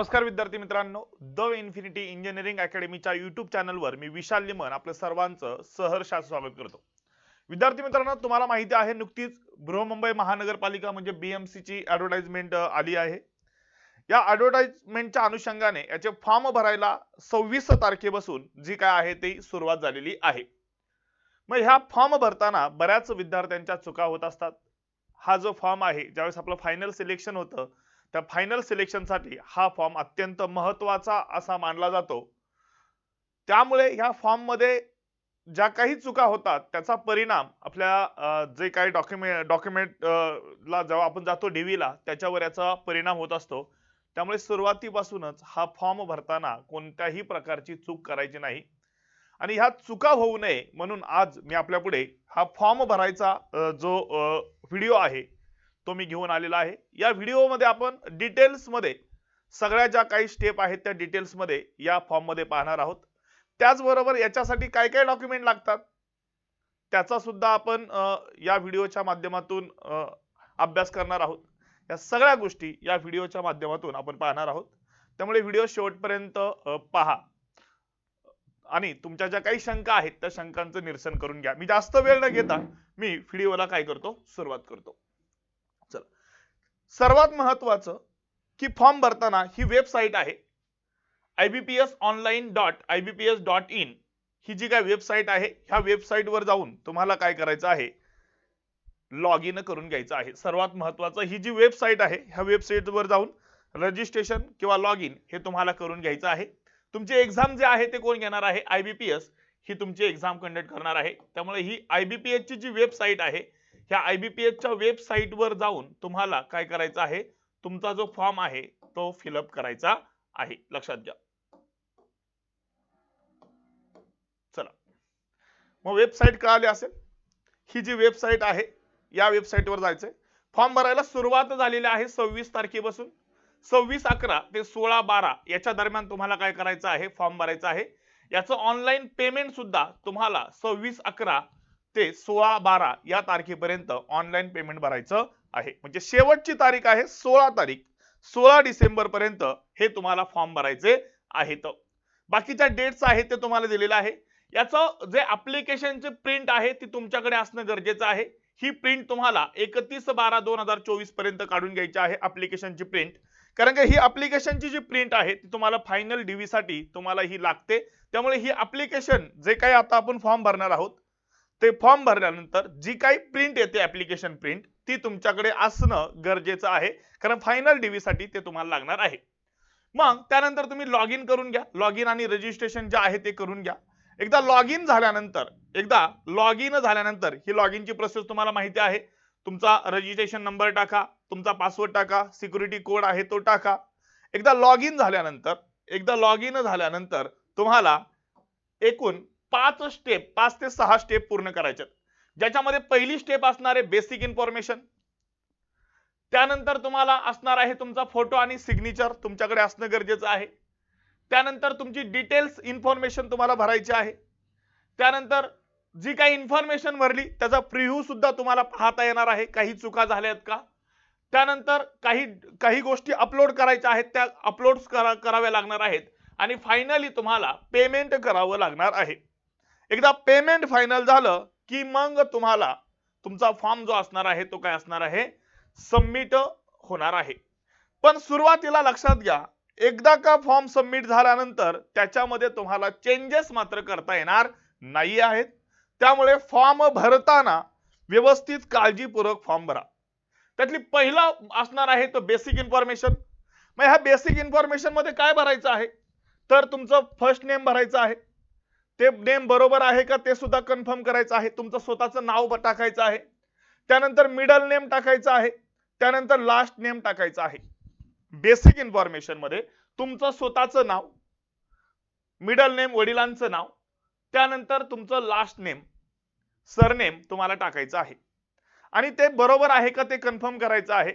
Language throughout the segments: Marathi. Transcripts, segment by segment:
नमस्कार विद्यार्थी मित्रांनो द इन्फिनिटी इंजिनिअरिंग अकॅडमीच्या युट्यूब चॅनलवर मी विशाल लिमन आपलं सर्वांचं सहर्षात स्वागत करतो. विद्यार्थी मित्रांनो तुम्हाला माहिती आहे नुकतीच बृहमुंबई महानगरपालिका म्हणजे BMC ची ऍडव्हर्टाइजमेंट आली आहे. या ऍडव्हर्टाइजमेंटच्या अनुषंगाने याचे फॉर्म भरायला सव्वीस तारखेपासून जी काय आहे ती सुरुवात झालेली आहे. मग ह्या फॉर्म भरताना बऱ्याच विद्यार्थ्यांच्या चुका होत असतात. हा जो फॉर्म आहे ज्यावेळेस आपलं फायनल सिलेक्शन होतं त्या फायनल सिलेक्शनसाठी हा फॉर्म अत्यंत महत्त्वाचा असा मानला जातो. त्यामुळे ह्या फॉर्ममध्ये ज्या काही चुका होतात त्याचा परिणाम आपल्या जे काही डॉक्युमेंट डॉक्युमेंट ला जेव्हा आपण जातो डीव्हीला त्याच्यावर याचा परिणाम होत असतो. त्यामुळे सुरुवातीपासूनच हा फॉर्म भरताना कोणत्याही प्रकारची चूक करायची नाही. आणि ह्या चुका होऊ नये म्हणून आज मी आपल्या पुढे हा फॉर्म भरायचा जो व्हिडिओ आहे तो मी घेऊन आलेला आहे. या व्हिडिओमध्ये आपण डिटेल्समध्ये सगळ्या ज्या काही स्टेप आहेत त्या डिटेल्समध्ये या फॉर्ममध्ये पाहणार आहोत. त्याचबरोबर याच्यासाठी काय काय डॉक्युमेंट लागतात? त्याचा सुद्धा आपण या व्हिडिओच्या माध्यमातून अभ्यास करणार आहोत. या सगळ्या गोष्टी या व्हिडिओच्या माध्यमातून आपण पाहणार आहोत. त्यामुळे व्हिडिओ शेवटपर्यंत पहा. आणि तुमच्या ज्या काही शंका आहेत त्या शंकांचं निरसन करून घ्या. मी जास्त वेळ न घेता मी व्हिडिओला काय करतो? सुरुवात करतो. सर्वात महत्वाचं की फॉर्म भरताना ही वेबसाईट आहे. IBPS online dot IBPS dot in ही जी काय वेबसाईट आहे ह्या वेबसाईटवर जाऊन तुम्हाला काय करायचं आहे? लॉग इन करून घ्यायचं आहे. सर्वात महत्वाचं ही जी वेबसाईट आहे ह्या वेबसाईटवर जाऊन रजिस्ट्रेशन किंवा लॉग इन हे तुम्हाला करून घ्यायचं आहे. तुमची एक्झाम जे आहे ते कोण घेणार आहे? आयबीपीएस ही तुमची एक्झाम कंडक्ट करणार आहे. त्यामुळे ही आयबीपीएस ची जी वेबसाईट आहे ह्या आय बी पी वेबसाईटवर जाऊन तुम्हाला काय करायचं आहे? तुमचा जो फॉर्म आहे तो फिलअप करायचा आहे. लक्षात घ्या. चला. मग वेबसाईट कळाली असेल. ही जी वेबसाईट आहे या वेबसाईटवर जायचंय. फॉर्म भरायला सुरुवात झालेली आहे सव्वीस तारखेपासून. सव्वीस अकरा ते सोळा बारा याच्या दरम्यान तुम्हाला काय करायचं आहे? फॉर्म भरायचा आहे. याचं ऑनलाईन पेमेंट सुद्धा तुम्हाला सव्वीस अकरा ते सोळा बारा या तारखेपर्यंत ऑनलाईन पेमेंट भरायचं आहे. म्हणजे शेवटची तारीख आहे सोळा तारीख. सोळा डिसेंबर पर्यंत हे तुम्हाला फॉर्म भरायचे आहेत. बाकीच्या डेट्स आहेत ते तुम्हाला दिलेलं आहे. याचं जे ऍप्लिकेशनची प्रिंट आहे ती तुमच्याकडे असणं गरजेचं आहे. ही प्रिंट तुम्हाला एकतीस बारा दोन हजार चोवीसपर्यंत काढून घ्यायची आहे ऍप्लिकेशनची प्रिंट कारण की ही ऍप्लिकेशनची जी प्रिंट आहे ती तुम्हाला फायनल डीव्हीसाठी तुम्हाला ही लागते. त्यामुळे ही ऍप्लिकेशन जे काही आता आपण फॉर्म भरणार आहोत ते फॉर्म भरल्यानंतर जी काही प्रिंट येते ऍप्लिकेशन प्रिंट ती तुमच्याकडे असणं गरजेचं आहे. कारण फायनल डीव्ही साठी ते तुम्हाला लागणार आहे. मग त्यानंतर तुम्ही लॉग इन करून घ्या. लॉग इन आणि रजिस्ट्रेशन जे आहे ते करून घ्या. एकदा लॉग इन झाल्यानंतर एकदा लॉग इन झाल्यानंतर ही लॉग इनची प्रोसेस तुम्हाला माहिती आहे. तुमचा रजिस्ट्रेशन नंबर टाका तुमचा पासवर्ड टाका सिक्युरिटी कोड आहे तो टाका. एकदा लॉग इन झाल्यानंतर एकदा लॉग इन झाल्यानंतर तुम्हाला एकूण पाच स्टेप पाच ते सहा स्टेप पूर्ण करायच्यात. ज्याच्यामध्ये पहिली स्टेप असणार आहे बेसिक इन्फॉर्मेशन त्यानंतर तुम्हाला असणार आहे तुमचा फोटो आणि सिग्नेचर तुमच्याकडे असणं गरजेचं आहे. त्यानंतर तुमची डिटेल्स इन्फॉर्मेशन तुम्हाला भरायची आहे. त्यानंतर जी काही इन्फॉर्मेशन भरली त्याचा प्रिव्ह्यू सुद्धा तुम्हाला पाहता येणार आहे. काही चुका झाल्यात का? त्यानंतर काही काही गोष्टी अपलोड करायच्या आहेत त्या अपलोड करा कराव्या लागणार आहेत. आणि फायनली तुम्हाला पेमेंट करावं लागणार आहे. एकदा पेमेंट फायनल झालं की मग तुम्हाला तुमचा फॉर्म जो असणार आहे तो काय असणार आहे? सबमिट होणार आहे. पण सुरुवातीला लक्षात घ्या एकदा का फॉर्म सबमिट झाल्यानंतर त्याच्यामध्ये तुम्हाला चेंजेस मात्र करता येणार नाही आहेत. त्यामुळे फॉर्म भरताना व्यवस्थित काळजीपूर्वक फॉर्म भरा. त्यातली पहिला असणार आहे तो बेसिक इन्फॉर्मेशन मग ह्या बेसिक इन्फॉर्मेशनमध्ये काय भरायचं आहे? तर तुमचं फर्स्ट नेम भरायचं आहे. ते नेम बरोबर आहे का ते सुद्धा कन्फर्म करायचं आहे. तुमचं स्वतःचं नाव टाकायचं आहे. त्यानंतर मिडल नेम टाकायचं आहे. त्यानंतर लास्ट नेम टाकायचं आहे. बेसिक इन्फॉर्मेशनमध्ये तुमचं स्वतःचं नाव मिडल नेम वडिलांचं नाव त्यानंतर तुमचं लास्ट नेम सरनेम तुम्हाला टाकायचं आहे. आणि ते बरोबर आहे का ते कन्फर्म करायचं आहे.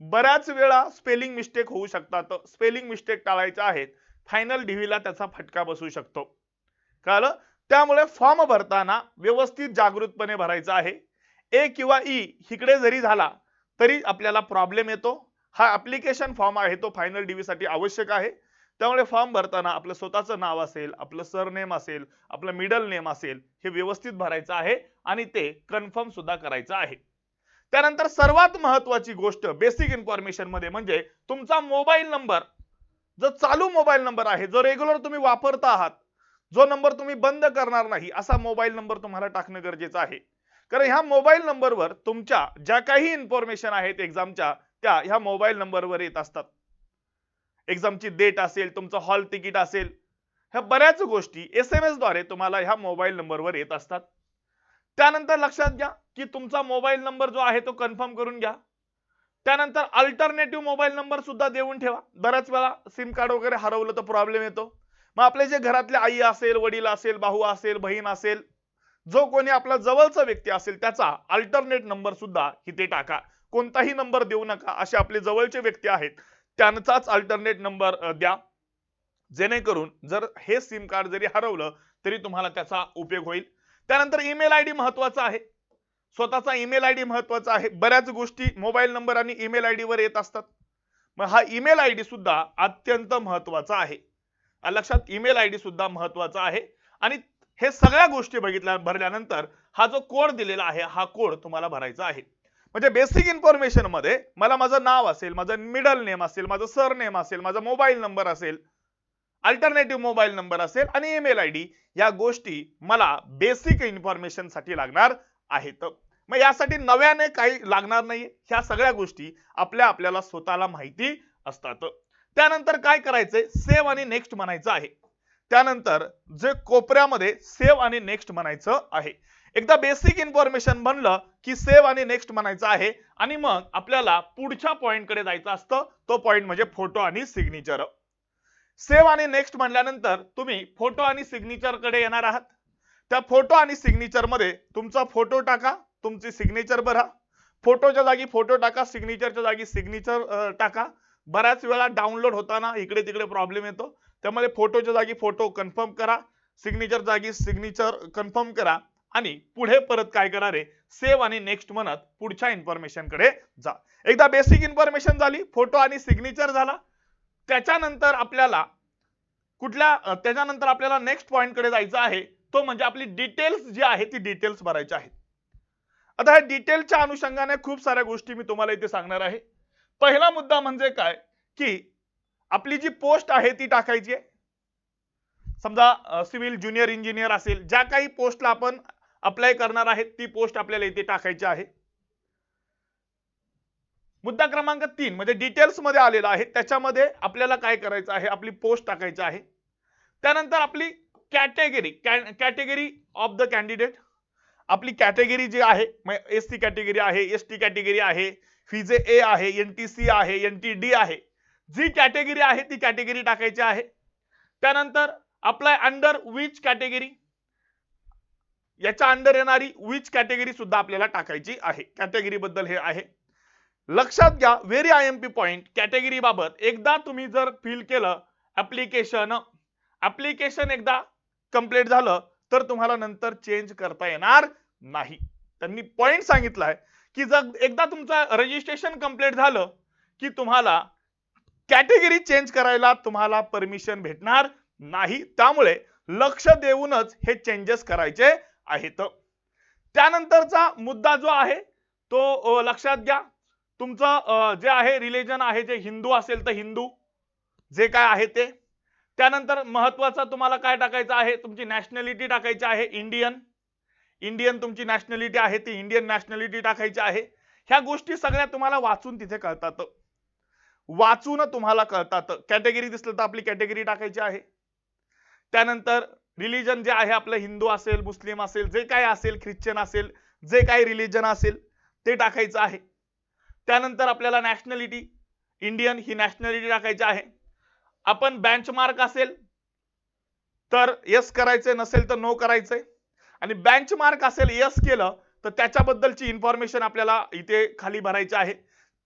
बऱ्याच वेळा स्पेलिंग मिस्टेक होऊ शकतात. स्पेलिंग मिस्टेक टाळायच्या आहेत फायनल डिव्हीला त्याचा फटका बसू शकतो. कळलं त्यामुळे फॉर्म भरताना व्यवस्थित जागृतपणे भरायचा आहे. ए किंवा ई इकडे जरी झाला तरी आपल्याला प्रॉब्लेम येतो. हा ऍप्लिकेशन फॉर्म आहे तो फायनल डीव्ही साठी आवश्यक आहे. त्यामुळे फॉर्म भरताना आपलं स्वतःचं नाव असेल आपलं सरनेम असेल आपलं मिडल नेम असेल हे व्यवस्थित भरायचं आहे आणि ते कन्फर्म सुद्धा करायचं आहे. त्यानंतर सर्वात महत्वाची गोष्ट बेसिक इन्फॉर्मेशनमध्ये म्हणजे तुमचा मोबाईल नंबर जो चालू मोबाईल नंबर आहे जो रेग्युलर तुम्ही वापरता आहात जो नंबर तुम्ही बंद करणार नाही असा मोबाईल नंबर तुम्हाला टाकणं गरजेचं आहे. कारण ह्या मोबाईल नंबरवर तुमच्या ज्या काही इन्फॉर्मेशन आहेत एक्झामच्या त्या ह्या मोबाईल नंबरवर येत असतात. एक्झामची डेट असेल तुमचं हॉल तिकीट असेल ह्या बऱ्याच गोष्टी एस एम एसद्वारे तुम्हाला ह्या मोबाईल नंबरवर येत असतात. त्यानंतर लक्षात घ्या की तुमचा मोबाईल नंबर जो आहे तो कन्फर्म करून घ्या. त्यानंतर अल्टरनेटिव्ह मोबाईल नंबर सुद्धा देऊन ठेवा. बऱ्याच वेळा सिम कार्ड वगैरे हरवलं तर प्रॉब्लेम येतो. मग आपले जे घरातले आई असेल वडील असेल भाऊ असेल बहीण असेल जो कोणी आपला जवळचा व्यक्ती असेल त्याचा अल्टरनेट नंबर सुद्धा इथे टाका. कोणताही नंबर देऊ नका. असे आपले जवळचे व्यक्ती आहेत त्यांचाच अल्टरनेट नंबर द्या. जेणेकरून जर हे सिम कार्ड जरी हरवलं तरी तुम्हाला त्याचा उपयोग होईल. त्यानंतर ईमेल आय डी महत्त्वाचा आहे. स्वतःचा ईमेल आय डी महत्त्वाचा आहे. बऱ्याच गोष्टी मोबाईल नंबर आणि ईमेल आय डी वर येत असतात. मग हा ईमेल आय डी सुद्धा अत्यंत महत्त्वाचा आहे. लक्षात ईमेल आय डी सुद्धा महत्त्वाचा आहे. आणि हे सगळ्या गोष्टी बघितल्या भरल्यानंतर हा जो कोड दिलेला आहे हा कोड तुम्हाला भरायचा आहे. म्हणजे बेसिक इन्फॉर्मेशनमध्ये मला माझं नाव असेल माझं मिडल नेम असेल माझं सर नेम असेल माझा मोबाईल नंबर असेल अल्टरनेटिव्ह मोबाईल नंबर असेल आणि ईमेल आय डी या गोष्टी मला बेसिक इन्फॉर्मेशनसाठी लागणार आहेत. मग यासाठी नव्याने काही लागणार नाही ह्या सगळ्या गोष्टी आपल्या आपल्याला स्वतःला माहिती असतात. त्यानंतर काय करायचंय? सेव्ह आणि नेक्स्ट म्हणायचं आहे. त्यानंतर जे कोपऱ्यामध्ये सेव्ह आणि नेक्स्ट म्हणायचं आहे. एकदा बेसिक इन्फॉर्मेशन बनलं की सेव्ह आणि नेक्स्ट म्हणायचं आहे आणि मग आपल्याला पुढच्या पॉईंटकडे जायचं असतं. तो पॉईंट म्हणजे फोटो आणि सिग्नेचर सेव्ह आणि नेक्स्ट म्हणल्यानंतर तुम्ही फोटो आणि सिग्नेचरकडे येणार आहात. त्या फोटो आणि सिग्नेचरमध्ये तुमचा फोटो टाका तुमची सिग्नेचर भरा. फोटोच्या जागी फोटो टाका सिग्नेचरच्या जागी सिग्नेचर टाका. बऱ्याच वेळा डाउनलोड होताना इकडे तिकडे प्रॉब्लेम येतो. त्यामुळे फोटोच्या जागी फोटो कन्फर्म करा सिग्नेचर जागी सिग्नेचर कन्फर्म करा आणि पुढे परत काय करा रे? सेव्ह आणि नेक्स्ट म्हणत पुढच्या इन्फॉर्मेशनकडे जा. एकदा बेसिक इन्फॉर्मेशन झाली फोटो आणि सिग्नेचर झाला. त्याच्यानंतर आपल्याला कुठल्या त्याच्यानंतर आपल्याला नेक्स्ट पॉइंटकडे जायचं आहे तो म्हणजे आपली डिटेल्स जी आहे ती डिटेल्स भरायची आहेत आता ह्या डिटेलच्या अनुषंगाने खूप साऱ्या गोष्टी मी तुम्हाला इथे सांगणार आहे. पहिला मुद्दा म्हणजे काय? की आपली जी पोस्ट आहे ती टाकायची आहे. समजा सिव्हिल ज्युनियर इंजिनियर असेल ज्या काही पोस्टला आपण अप्लाय करणार आहेत ती पोस्ट आपल्याला इथे टाकायची आहे. मुद्दा क्रमांक तीन म्हणजे डिटेल्समध्ये आलेला आहे. त्याच्यामध्ये आपल्याला काय करायचं आहे? आपली पोस्ट टाकायची आहे. त्यानंतर आपली category category of the candidate आपली कॅटेगरी जी आहे एस सी कॅटेगरी आहे एस टी कॅटेगरी आहे फिजे ए आहे एन टी सी आहे एन टी डी आहे जी कॅटेगरी आहे ती कॅटेगरी टाकायची आहे. त्यानंतर अप्लाय अंडर विच कॅटेगरी याच्या अंडर येणारी विच कॅटेगरी सुद्धा आपल्याला टाकायची आहे. कॅटेगरी बद्दल हे आहे. लक्षात घ्या very I M P point category बाबत एकदा तुम्ही जर फिल केलं ऍप्लिकेशन ऍप्लिकेशन एकदा कंप्लीट झालं तर तुम्हाला नंतर चेंज करता येणार नाही. त्यांनी पॉइंट सांगितलाय की जर एकदा तुमचं रजिस्ट्रेशन कंप्लीट झालं की तुम्हाला कॅटेगरी चेंज करायला तुम्हाला परमिशन भेटणार नाही. त्यामुळे लक्ष देऊनच हे चेंजेस करायचे आहेत. त्यानंतरचा मुद्दा जो आहे तो लक्षात घ्या. तुमचं जे आहे रिलिजन आहे जे हिंदू असेल तर हिंदू जे काय आहे ते. त्यानंतर महत्त्वाचा तुम्हाला काय टाकायचं आहे? तुमची नॅशनॅलिटी टाकायची आहे इंडियन इंडियन तुमची नॅशनॅलिटी आहे ती इंडियन नॅशनॅलिटी टाकायची आहे. ह्या गोष्टी सगळ्या तुम्हाला वाचून तिथे कळतात. वाचून तुम्हाला कळतात. कॅटेगरी दिसलं तर आपली कॅटेगरी टाकायची आहे. त्यानंतर रिलिजन जे आहे आपलं हिंदू असेल मुस्लिम असेल जे काय असेल ख्रिश्चन असेल जे काही रिलिजन असेल ते टाकायचं आहे. त्यानंतर आपल्याला नॅशनॅलिटी इंडियन ही नॅशनॅलिटी टाकायची आहे. आपण बेंचमार्क असेल तर यस करायचंय नसेल तर नो करायचंय. आणि बेंचमार्क असेल यस केलं तर त्याच्याबद्दलची इन्फॉर्मेशन आपल्याला इथे खाली भरायची आहे.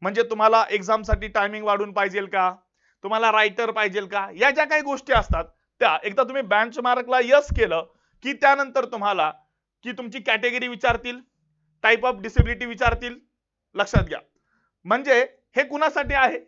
म्हणजे तुम्हाला एक्झामसाठी टायमिंग वाढून पाहिजे का? तुम्हाला रायटर पाहिजे का? या ज्या काही गोष्टी असतात त्या एकदा तुम्ही बँचमार्कला यस केलं की त्यानंतर तुम्हाला की तुमची कॅटेगरी विचारतील टाईप ऑफ डिसेबिलिटी विचारतील लक्षात घ्या. म्हणजे हे कुणासाठी आहे?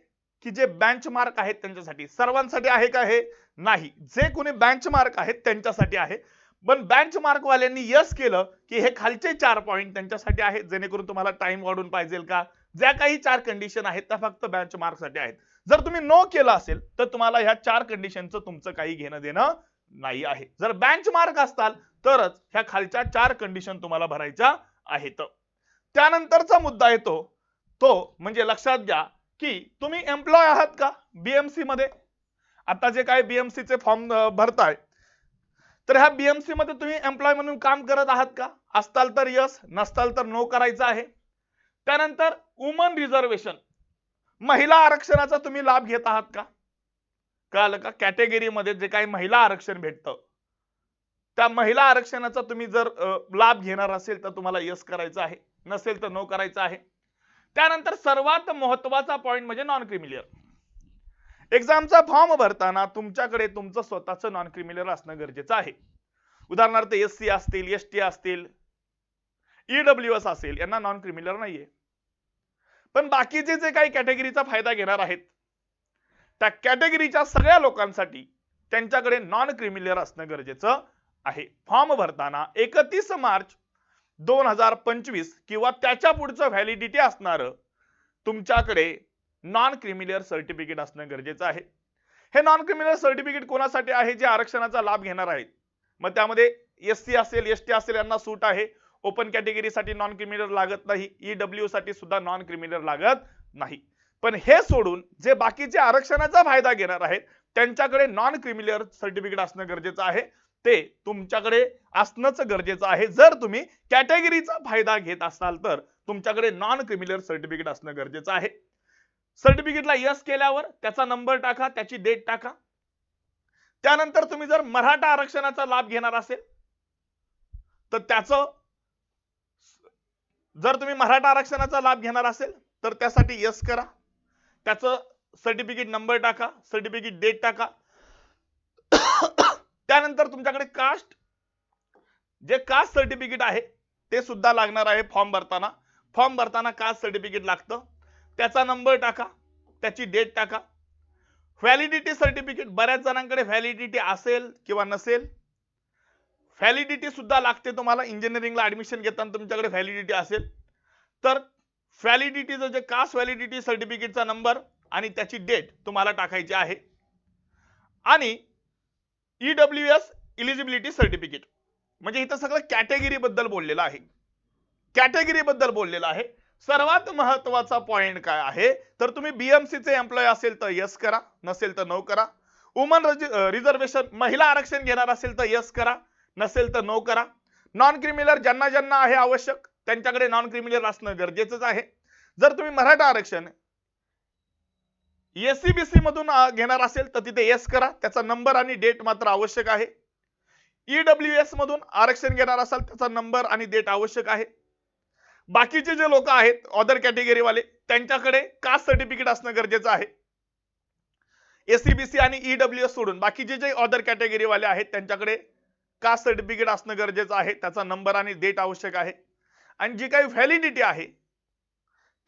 की जे बेंचमार्क आहेत त्यांच्यासाठी. सर्वांसाठी आहे का हे? नाही. जे कोणी बेंचमार्क आहेत त्यांच्यासाठी आहे. पण बँचमार्क वाल्यांनी यस केलं की हे खालचे चार पॉईंट त्यांच्यासाठी आहेत जेणेकरून तुम्हाला टाइम वाढून पाहिजे का? ज्या काही चार कंडिशन आहेत त्या फक्त बेंचमार्कसाठी आहेत. जर तुम्ही नो केलं असेल तर तुम्हाला ह्या चार कंडिशनचं तुमचं काही घेणं देणं नाही आहे. जर बेंचमार्क असताल तरच ह्या खालच्या चार कंडिशन तुम्हाला भरायच्या आहेत. त्यानंतरचा मुद्दा येतो तो म्हणजे लक्षात घ्या की तुम्ही एम्प्लॉय आहात का? बीएमसी मध्ये? आता जे काय बीएमसी चे फॉर्म भरताय तर ह्या बीएमसी मध्ये तुम्ही एम्प्लॉय म्हणून काम करत आहात का? असताल तर यस नसताल तर नो करायचं आहे. त्यानंतर वुमन रिझर्वेशन महिला आरक्षणाचा तुम्ही लाभ घेत आहात का? कळालं का? कॅटेगरीमध्ये जे काही महिला आरक्षण भेटतं त्या महिला आरक्षणाचा तुम्ही जर लाभ घेणार असेल तर तुम्हाला यस करायचं आहे. नसेल तर नो करायचं आहे. त्यानंतर सर्वात महत्त्वाचा पॉईंट म्हणजे नॉन क्रिमिलियर एक्झामचा फॉर्म भरताना तुमच्याकडे तुमचं स्वतःचं नॉन क्रिमिनल असणं गरजेचं आहे. उदाहरणार्थ एस सी असतील एस टी असतील ईडब्ल्यू एस असेल यांना नॉन क्रिमिनल नाहीये. पण बाकीचे जे काही कॅटेगरीचा फायदा घेणार आहेत त्या कॅटेगरीच्या सगळ्या लोकांसाठी त्यांच्याकडे नॉन क्रिमिनल असणं गरजेचं आहे. फॉर्म भरताना एकतीस मार्च दोन हजार पंचवीस किंवा त्याच्या पुढचं व्हॅलिडिटी असणारं तुमच्याकडे नॉन क्रिमिलियर सर्टिफिकेट असणं गरजेचं आहे. हे नॉन क्रिमिलियर सर्टिफिकेट कोणासाठी आहे? जे आरक्षणाचा लाभ घेणार आहेत. मग त्यामध्ये एस सी असेल एस टी असेल यांना सूट आहे. ओपन कॅटेगरीसाठी नॉन क्रिमिलियर लागत नाही. ईडब्ल्यू साठी सुद्धा नॉन क्रिमिलियर लागत नाही. पण हे सोडून जे बाकीचे आरक्षणाचा फायदा घेणार आहेत त्यांच्याकडे नॉन क्रिमिलियर सर्टिफिकेट असणं गरजेचं आहे. ते तुमच्याकडे असणंच गरजेचं आहे. जर तुम्ही कॅटेगरीचा फायदा घेत असाल तर तुमच्याकडे नॉन क्रिमिलियर सर्टिफिकेट असणं गरजेचं आहे. सर्टिफिकेटला यस केल्यावर त्याचा नंबर टाका त्याची डेट टाका. त्यानंतर तुम्ही जर मराठा आरक्षणाचा लाभ घेणार असेल तर त्याचं जर तुम्ही मराठा आरक्षणाचा लाभ घेणार असेल तर त्यासाठी यस करा. त्याचं सर्टिफिकेट नंबर टाका सर्टिफिकेट डेट टाका. त्यानंतर तुमच्याकडे कास्ट जे कास्ट सर्टिफिकेट आहे ते सुद्धा लागणार आहे फॉर्म भरताना. फॉर्म भरताना कास्ट सर्टिफिकेट लागतं. त्याचा नंबर टाका त्याची डेट टाका. व्हॅलिडिटी सर्टिफिकेट बऱ्याच जणांकडे व्हॅलिडिटी असेल किंवा नसेल व्हॅलिडिटी सुद्धा लागते तुम्हाला. इंजिनिअरिंगला ऍडमिशन घेताना तुमच्याकडे व्हॅलिडिटी असेल. तर व्हॅलिडिटीचं जे कास्ट व्हॅलिडिटी सर्टिफिकेटचा नंबर आणि त्याची डेट तुम्हाला टाकायची आहे. आणि ईडब्ल्यू एस इलिजिबिलिटी सर्टिफिकेट म्हणजे इथं सगळं कॅटेगरीबद्दल बोललेलं आहे. कॅटेगरीबद्दल बोललेलं आहे. सर्वात महत्त्वाचा पॉइंट काय आहे? तर तुम्ही बीएमसीचे चे एम्प्लॉय असेल तर यस करा नसेल तर नो करा. वुमन रिझर्वेशन महिला आरक्षण घेणार असेल तर यस करा नसेल तर नो करा. नॉन क्रिमिनल ज्यांना ज्यांना आहे आवश्यक त्यांच्याकडे नॉन क्रिमिनल असणं गरजेचंच आहे. जर तुम्ही मराठा आरक्षण एससीबीसी मधून घेणार असेल तर तिथे येस करा. त्याचा नंबर आणि डेट मात्र आवश्यक आहे. ईडब्ल्यू एस मधून आरक्षण घेणार असाल त्याचा नंबर आणि डेट आवश्यक आहे. बाकीचे जे लोक आहेत ऑदर कॅटेगरी वाले त्यांच्याकडे कास्ट सर्टिफिकेट असणं गरजेचं आहे. एसीबीसी आणि ईडब्ल्यू एस सोडून बाकीचे जे ऑदर कॅटेगरी वाले आहेत त्यांच्याकडे कास्ट सर्टिफिकेट असणं गरजेचं आहे. त्याचा नंबर आणि डेट आवश्यक आहे. आणि जी काही व्हॅलिडिटी आहे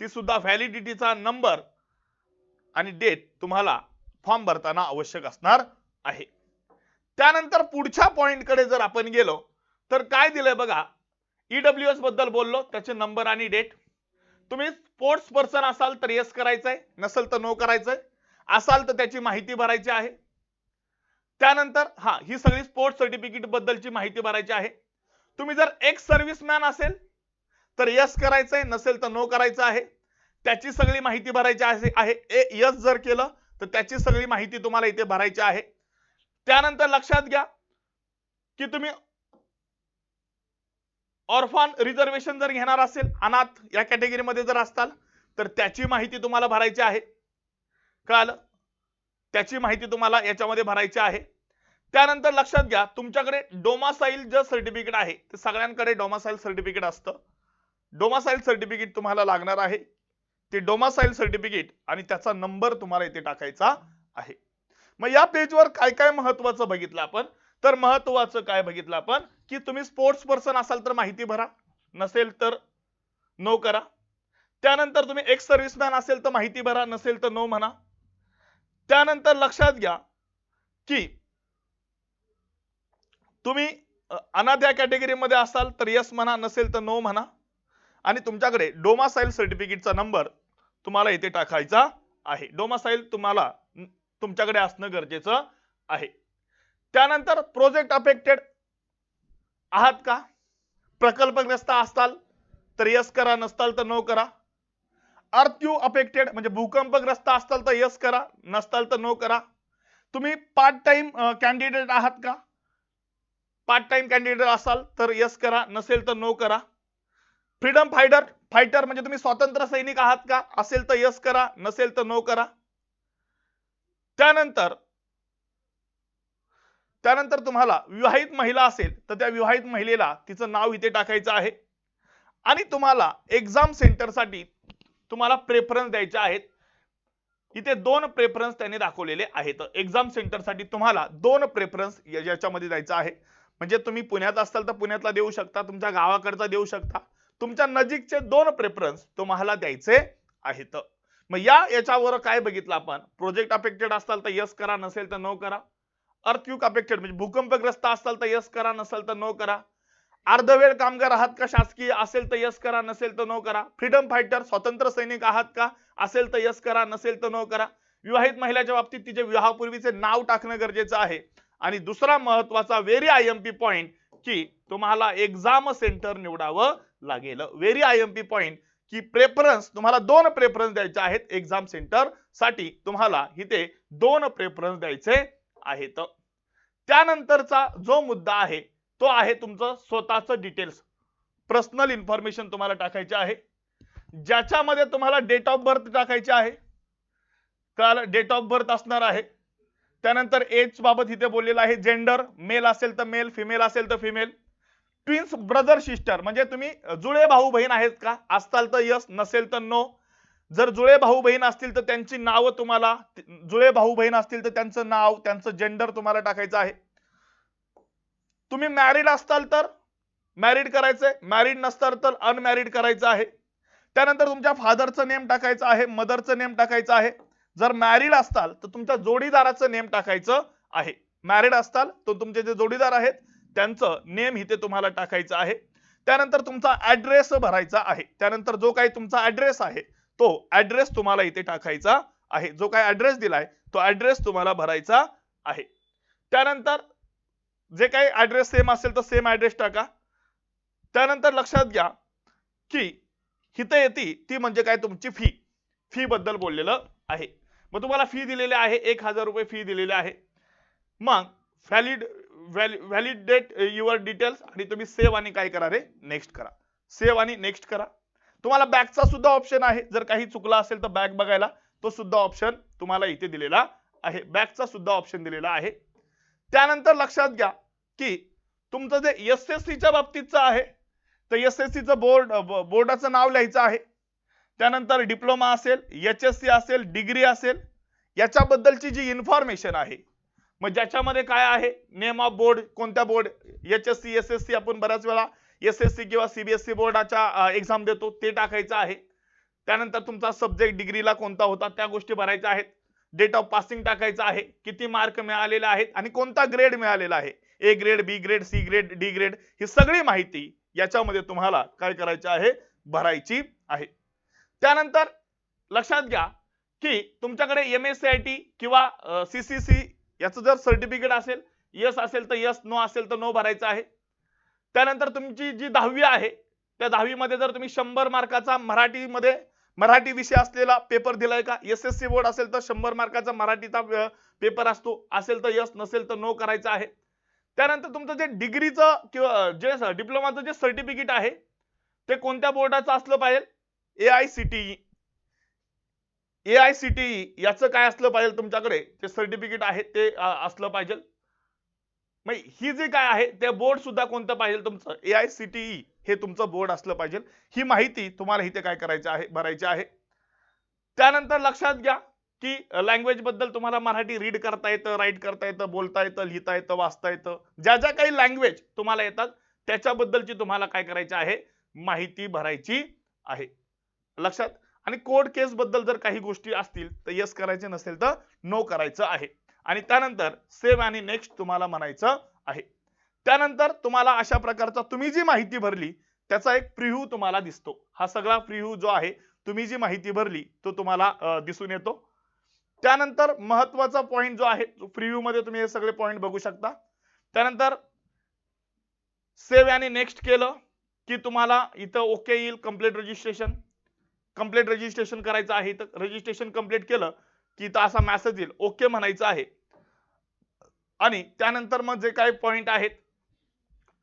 ती सुद्धा व्हॅलिडिटीचा नंबर आणि डेट तुम्हाला फॉर्म भरताना आवश्यक असणार आहे. त्यानंतर पुढच्या पॉइंटकडे जर आपण गेलो तर काय दिलंय बघा? ईडब्ल्यू एसबद्दल बोललो त्याचे नंबर आणि डेट तुम्ही स्पोर्ट्स पर्सन असाल तर येस करायचंय नसेल तर नो करायचंय. असाल तर त्याची माहिती भरायची आहे. त्यानंतर हा ही सगळी स्पोर्ट्स सर्टिफिकेट बद्दलची माहिती भरायची आहे. तुम्ही जर एक्स सर्व्हिसमॅन असेल तर यस करायचंय नसेल तर नो करायचं आहे. त्याची सगळी माहिती भरायची आहे ए यस जर केलं तर त्याची सगळी माहिती तुम्हाला इथे भरायची आहे. त्यानंतर लक्षात घ्या की तुम्ही ऑर्फान रिझर्वेशन जर घेणार असेल अनाथ या कॅटेगरीमध्ये जर असताल तर त्याची माहिती तुम्हाला भरायची आहे. कळालं? त्याची माहिती तुम्हाला याच्यामध्ये भरायची आहे. त्यानंतर लक्षात घ्या तुमच्याकडे डोमासाईल जे सर्टिफिकेट आहे ते सगळ्यांकडे डोमासाईल सर्टिफिकेट असतं. डोमासाईल सर्टिफिकेट तुम्हाला लागणार आहे. ते डोमासाईल सर्टिफिकेट आणि त्याचा नंबर तुम्हाला इथे टाकायचा आहे. मग या पेजवर काय काय महत्वाचं बघितलं आपण? तर महत्वाचं काय बघितलं आपण? की तुम्ही स्पोर्ट्स पर्सन असाल तर माहिती भरा. नसेल तर नो करा. त्यानंतर तुम्ही एक्स सर्व्हिसमॅन असेल तर माहिती भरा. नसेल तर नो म्हणा. त्यानंतर लक्षात घ्या की तुम्ही अनाध्या अनाथ या कॅटेगरीमध्ये असाल तर यस म्हणा. नसेल तर नो म्हणा. आणि तुमच्याकडे डोमासाईल सर्टिफिकेटचा नंबर तुम्हाला इथे टाकायचा आहे. डोमासाईल तुम्हाला तुमच्याकडे असणं गरजेचं आहे. त्यानंतर प्रोजेक्ट अफेक्टेड आहात का? प्रकल्पग्रस्त असताल तर यस करा नसताल तर नो करा. अर्थ यू अफेक्टेड म्हणजे भूकंपग्रस्त असताल तर यस करा नसताल तर नो करा. तुम्ही पार्ट टाइम कॅन्डिडेट आहात का? पार्ट टाइम कॅन्डिडेट असाल तर यस करा नसेल तर नो करा. फ्रीडम फायटर फायटर म्हणजे तुम्ही स्वातंत्र्य सैनिक आहात का? असेल तर यस करा नसेल तर नो करा. त्यानंतर त्यानंतर तुम्हाला विवाहित महिला असेल तर त्या विवाहित महिलेला तिचं नाव इथे टाकायचं आहे. आणि तुम्हाला एक्झाम सेंटरसाठी तुम्हाला प्रेफरन्स द्यायचे आहेत. इथे दोन प्रेफरन्स त्यांनी दाखवलेले आहेत. एक्झाम सेंटरसाठी तुम्हाला दोन प्रेफरन्स याच्यामध्ये द्यायचा आहे. म्हणजे तुम्ही पुण्यात असाल तर पुण्यातला देऊ शकता तुमच्या गावाकडचा देऊ शकता. तुमच्या नजीकचे दोन प्रेफरन्स तुम्हाला द्यायचे आहेत. मग या याच्यावर काय बघितलं आपण? प्रोजेक्ट अफेक्टेड असाल तर यस करा नसेल तर नो करा. अर्थक्यूक अफेक्टेड म्हणजे भूकंपग्रस्त असाल तर यस करा नसेल तर नो करा. अर्धवेळ कामगार आहात का शासकीय? असेल तर यस करा नसेल तर नो करा. फ्रीडम फायटर स्वतंत्र सैनिक आहात का? असेल तर यस करा नसेल तर नो करा. विवाहित महिलाच्या बाबतीत तिचे विवाहापूर्वीचे नाव टाकणं गरजेचं आहे. आणि दुसरा महत्त्वाचा very I M P point की तुम्हाला एक्झाम सेंटर निवडावं लागेल. Very I M P point की प्रेफरन्स तुम्हाला दोन प्रेफरन्स द्यायचे आहेत एक्झाम सेंटरसाठी. तुम्हाला इथे दोन प्रेफरन्स द्यायचे आहेत त्यानंतरचा जो मुद्दा आहे तो आहे तुमचं स्वतःचं डिटेल्स पर्सनल इन्फॉर्मेशन तुम्हाला टाकायचे आहे. ज्याच्यामध्ये तुम्हाला डेट ऑफ बर्थ टाकायचे आहे काल डेट ऑफ बर्थ असणार आहे. त्यानंतर एज बाबत इथे बोललेलं आहे. जेंडर मेल असेल तर मेल फिमेल असेल तर फिमेल ट्विन्स ब्रदर सिस्टर म्हणजे तुम्ही जुळे भाऊ बहीण आहेत का? असताल तर यस नसेल तर नो जर जुळे भाऊ बहीण असतील तर त्यांची नावं तुम्हाला जुळे भाऊ बहीण असतील तर त्यांचं नाव त्यांचं जेंडर तुम्हाला टाकायचं आहे. तुम्ही मॅरिड असताल तर मॅरिड करायचंय मॅरिड नसताल तर अनमॅरिड करायचं आहे. त्यानंतर तुमच्या फादरचं नेम टाकायचं आहे मदरचं नेम टाकायचं आहे. जर मॅरिड असताल तर तुमच्या जोडीदाराचं नेम टाकायचं आहे. मॅरिड असताल तर तुमचे जे जोडीदार आहेत त्यांचं नेम इथे तुम्हाला टाकायचं आहे. त्यानंतर तुमचा ऍड्रेस भरायचा आहे. त्यानंतर जो काही तुमचा ऍड्रेस आहे तो ऍड्रेस तुम्हाला इथे टाकायचा आहे. जो काय ऍड्रेस दिलाय तो ऍड्रेस तुम्हाला भरायचा आहे. त्यानंतर जे काही ऍड्रेस सेम असेल तर सेम ऍड्रेस टाका. त्यानंतर लक्षात घ्या की हिथं येते ती म्हणजे काय तुमची फी फी बद्दल बोललेलं आहे. मग तुम्हाला फी दिलेली आहे एक हजार रुपये फी दिलेली आहे. मग व्हॅलिड व्हॅलिडेट युअर डिटेल्स आणि तुम्ही सेव्ह आणि काय करा रे? नेक्स्ट करा. सेव्ह आणि नेक्स्ट करा. तुम्हाला बॅकचा सुद्धा ऑप्शन आहे. जर काही चुकला असेल तर बॅक बघायला तो सुद्धा ऑप्शन तुम्हाला इथे दिलेला आहे. बॅकचा सुद्धा ऑप्शन दिलेला आहे. त्यानंतर लक्षात घ्या की तुमचं जे एस एस सीच्या बाबतीतचं आहे तर एस एस सीचं बोर्ड बोर्डाचं नाव लिहायचं आहे. त्यानंतर डिप्लोमा असेल एच एस सी असेल डिग्री असेल याच्याबद्दलची जी इन्फॉर्मेशन आहे मग ज्याच्यामध्ये काय आहे नेम ऑफ बोर्ड कोणत्या board H S C S S C आपण बऱ्याच वेळा एस एस सी किंवा सीबीएसई बोर्डाच्या एक्झाम देतो ते टाकायचं आहे. त्यानंतर तुमचा सब्जेक्ट डिग्रीला कोणता होता त्या गोष्टी भरायच्या आहेत. डेट ऑफ पासिंग टाकायचं आहे किती मार्क मिळालेले आहेत आणि कोणता ग्रेड मिळालेला आहे. A grade B grade C grade D grade ही सगळी माहिती याच्यामध्ये तुम्हाला काय करायची आहे भरायची आहे. त्यानंतर लक्षात घ्या की तुमच्याकडे M S C I T किंवा सी सी सी याचं जर सर्टिफिकेट असेल यस असेल तर यस नो असेल तर नो भरायचं आहे. त्यानंतर तुमची जी दहावी आहे त्या दहावीमध्ये जर तुम्ही शंभर मार्काचा मराठीमध्ये मराठी विषय असलेला पेपर दिलाय का? एस एस सी बोर्ड असेल तर शंभर मार्काचा मराठीचा पेपर असतो. असेल तर यस नसेल तर नो करायचं आहे. त्यानंतर तुमचं जे डिग्रीचं किंवा जे डिप्लोमाचं जे सर्टिफिकेट आहे ते कोणत्या बोर्डाचं असलं पाहिजे? A I C T A I C T याचं काय असलं पाहिजे तुमच्याकडे? ते सर्टिफिकेट आहे ते असलं पाहिजे. मग ही जे काय आहे ते बोर्ड सुद्धा कोणतं पाहिजे तुमचं? A I C T E हे तुमचं बोर्ड असलं पाहिजे. ही माहिती तुम्हाला इथे काय करायचं आहे भरायची आहे. त्यानंतर लक्षात घ्या की लँग्वेजबद्दल तुम्हाला मराठी रीड करता येतं राईट करता येतं बोलता येतं लिहिता येतं वाचता येतं. ज्या ज्या काही लँग्वेज तुम्हाला येतात त्याच्याबद्दलची तुम्हाला काय करायची आहे? माहिती भरायची आहे. लक्षात? आणि कोर्ट केस बद्दल जर काही गोष्टी असतील तर यस करायचे नसेल तर नो करायचं आहे. आणि त्यानंतर सेव्ह आणि नेक्स्ट तुम्हाला म्हणायचं आहे. त्यानंतर तुम्हाला अशा प्रकारचा तुम्ही जी माहिती भरली त्याचा एक प्रिव्ह्यू तुम्हाला दिसतो. हा सगळा प्रिव्ह्यू जो आहे तुम्ही जी माहिती भरली तो तुम्हाला दिसून येतो. त्यानंतर महत्त्वाचा पॉइंट जो आहे प्रिव्ह्यू मध्ये तुम्ही हे सगळे पॉइंट बघू शकता. त्यानंतर सेव्ह आणि नेक्स्ट केलं की तुम्हाला इथं ओके येईल कंप्लीट रजिस्ट्रेशन कंप्लीट रजिस्ट्रेशन करायचं आहे तर रजिस्ट्रेशन कंप्लीट केलं की इथं असा मेसेज येईल. ओके म्हणायचं आहे. आणि त्यानंतर मग जे काही पॉइंट आहेत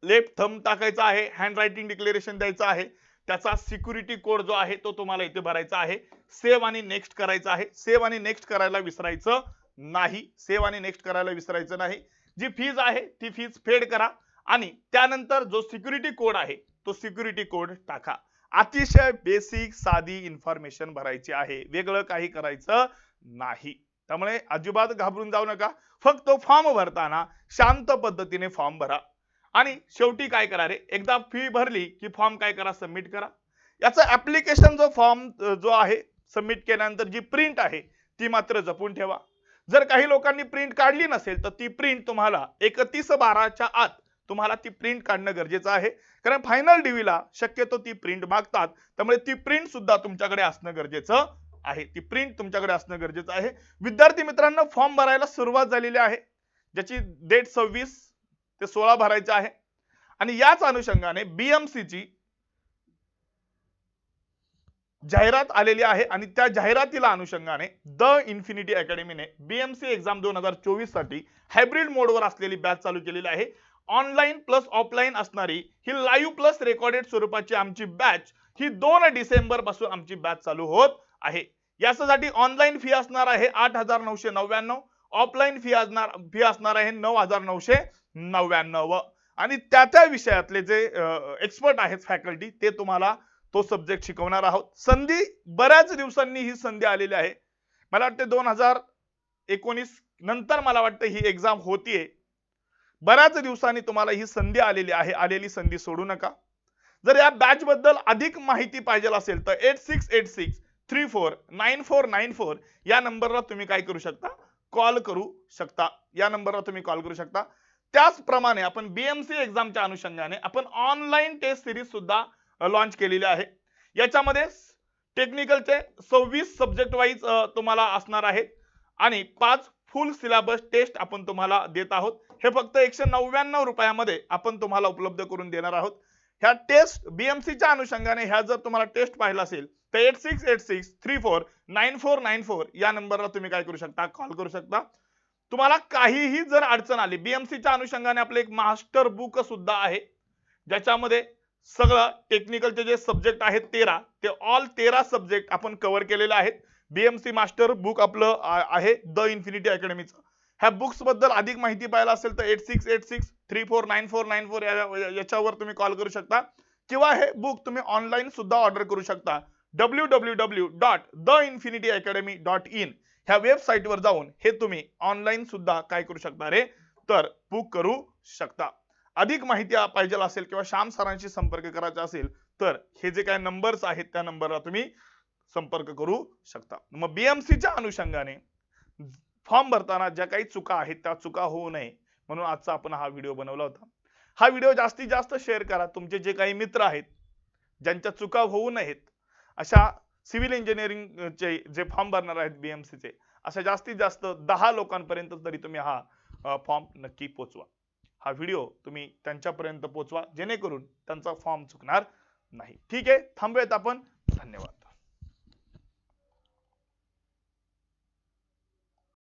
लेफ्ट थंब टाकायचा आहे हँड रायटिंग डिक्लेरेशन द्यायचं आहे त्याचा सिक्युरिटी कोड जो आहे तो तुम्हाला इथे भरायचा आहे. सेव्ह आणि नेक्स्ट करायचा आहे. सेव्ह आणि नेक्स्ट करायला विसरायचं नाही. सेव्ह आणि नेक्स्ट करायला विसरायचं नाही. जी फीज आहे ती फीज फेड करा. आणि त्यानंतर जो सिक्युरिटी कोड आहे तो सिक्युरिटी कोड टाका. अतिशय बेसिक साधी इन्फॉर्मेशन भरायची आहे. वेगळं काही करायचं नाही. त्यामुळे अजिबात घाबरून जाऊ नका. फक्त फॉर्म भरताना शांत पद्धतीने फॉर्म भरा. आणि शेवटी काय करा रे? एकदा फी भरली की फॉर्म काय करा? सबमिट करा. याचा ऍप्लिकेशन जो फॉर्म जो आहे सबमिट केल्यानंतर जी प्रिंट आहे ती मात्र जपून ठेवा. जर काही लोकांनी प्रिंट काढली नसेल तर ती प्रिंट तुम्हाला एकतीस बाराच्या आत तुम्हाला ती प्रिंट काढणं गरजेचं आहे. कारण फायनल डिव्हीला शक्यतो ती प्रिंट मागतात. त्यामुळे ती प्रिंट सुद्धा तुमच्याकडे असणं गरजेचं आहे. ती प्रिंट तुमच्याकडे असणं गरजेचं आहे. विद्यार्थी मित्रांनो फॉर्म भरायला सुरुवात झालेली आहे. ज्याची डेट सव्वीस ते सोळा भरायचे आहे. आणि याच अनुषंगाने बीएमसी ची जाहिरात आलेली आहे. आणि त्या जाहिरातीला अनुषंगाने द इन्फिनिटी अकॅडमीने बीएमसी एक्झाम दोन हजार चोवीससाठी हायब्रिड मोडवर असलेली बॅच चालू केलेली आहे. ऑनलाईन प्लस ऑफलाईन असणारी ही लाईव्ह प्लस रेकॉर्डेड स्वरूपाची आमची बॅच ही दोन डिसेंबरपासून आमची बॅच चालू होत आहे. यासाठी ऑनलाईन फी असणार आहे आठ हजार नऊशे नव्याण्णव ऑफलाईन फी असणार फी असणार आहे नऊ हजार नऊशे नव्याण्णव. आणि त्या त्या विषयातले जे एक्सपर्ट आहेत फॅकल्टी ते तुम्हाला तो सब्जेक्ट शिकवणार आहोत. संधी बऱ्याच दिवसांनी ही संधी आलेली आहे. मला वाटते दोन हजार एकोणीस नंतर मला वाटतं ही एक्झाम होतीये. बऱ्याच दिवसांनी तुम्हाला ही संधी आलेली आहे आलेली संधी सोडू नका. जर या बॅच बद्दल अधिक माहिती पाहिजे असेल तर eight six eight six three four nine four nine four या नंबरला तुम्ही काय करू शकता? कॉल करू शकता. या नंबरला तुम्ही कॉल करू शकता. त्याचप्रमाणे आपण बीएमसी एक्झामच्या अनुषंगाने आपण ऑनलाईन टेस्ट सिरीज सुद्धा लॉन्च केलेली आहे. याच्यामध्ये टेक्निकलचे सव्वीस सब्जेक्ट वाईज तुम्हाला असणार आहेत. आणि पाच फुल सिलेबस टेस्ट आपण तुम्हाला देत आहोत. हे फक्त एकशे नव्याण्णव रुपयामध्ये आपण तुम्हाला उपलब्ध करून देणार आहोत. ह्या टेस्ट बीएमसीच्या अनुषंगाने ह्या जर तुम्हाला टेस्ट पाहिला असेल तर eight six eight six three four nine four nine four या नंबरला तुम्ही काय करू शकता? कॉल करू शकता. तुम्हाला काहीही जर अडचण आली बीएमसीच्या अनुषंगाने आपलं एक मास्टर बुक सुद्धा आहे. ज्याच्यामध्ये सगळं टेक्निकलचे जे सब्जेक्ट आहेत तेरा ते ऑल तेरा सब्जेक्ट आपण कव्हर केलेले आहेत. बीएमसी मास्टर बुक आपलं आहे द इन्फिनिटी अकॅडमीचं ह्या बुक्सबद्दल अधिक माहिती पाहायला असेल तर eight six eight six three four nine four nine four याच्यावर तुम्ही कॉल करू शकता किंवा हे बुक तुम्ही ऑनलाईन सुद्धा ऑर्डर करू शकता W W W dot the infinity academy dot in ह्या वेबसाईटवर जाऊन हे तुम्ही ऑनलाईन सुद्धा काय करू शकता रे तर बुक करू शकता. अधिक माहिती पाहिजे असेल किंवा श्याम सरांशी संपर्क करायचा असेल तर हे जे काही नंबर्स आहेत त्या नंबरला तुम्ही संपर्क करू शकता. मग बीएमसीच्या अनुषंगाने फॉर्म भरताना ज्या काही चुका आहेत त्या चुका होऊ नये म्हणून आजचा आपण हा व्हिडिओ बनवला होता. हा व्हिडिओ जास्तीत जास्त शेअर करा. तुमचे जे काही मित्र आहेत ज्यांच्या चुका होऊ नयेत अशा सिव्हिल इंजिनिअरिंगचे जे फॉर्म भरणार आहेत बी एम सीचे अशा जास्तीत जास्त दहा लोकांपर्यंत तरी तुम्ही हा फॉर्म नक्की पोचवा. हा व्हिडिओ तुम्ही त्यांच्यापर्यंत पोचवा जेणेकरून त्यांचा फॉर्म चुकणार नाही. ठीक आहे थांबूयात आपण. धन्यवाद.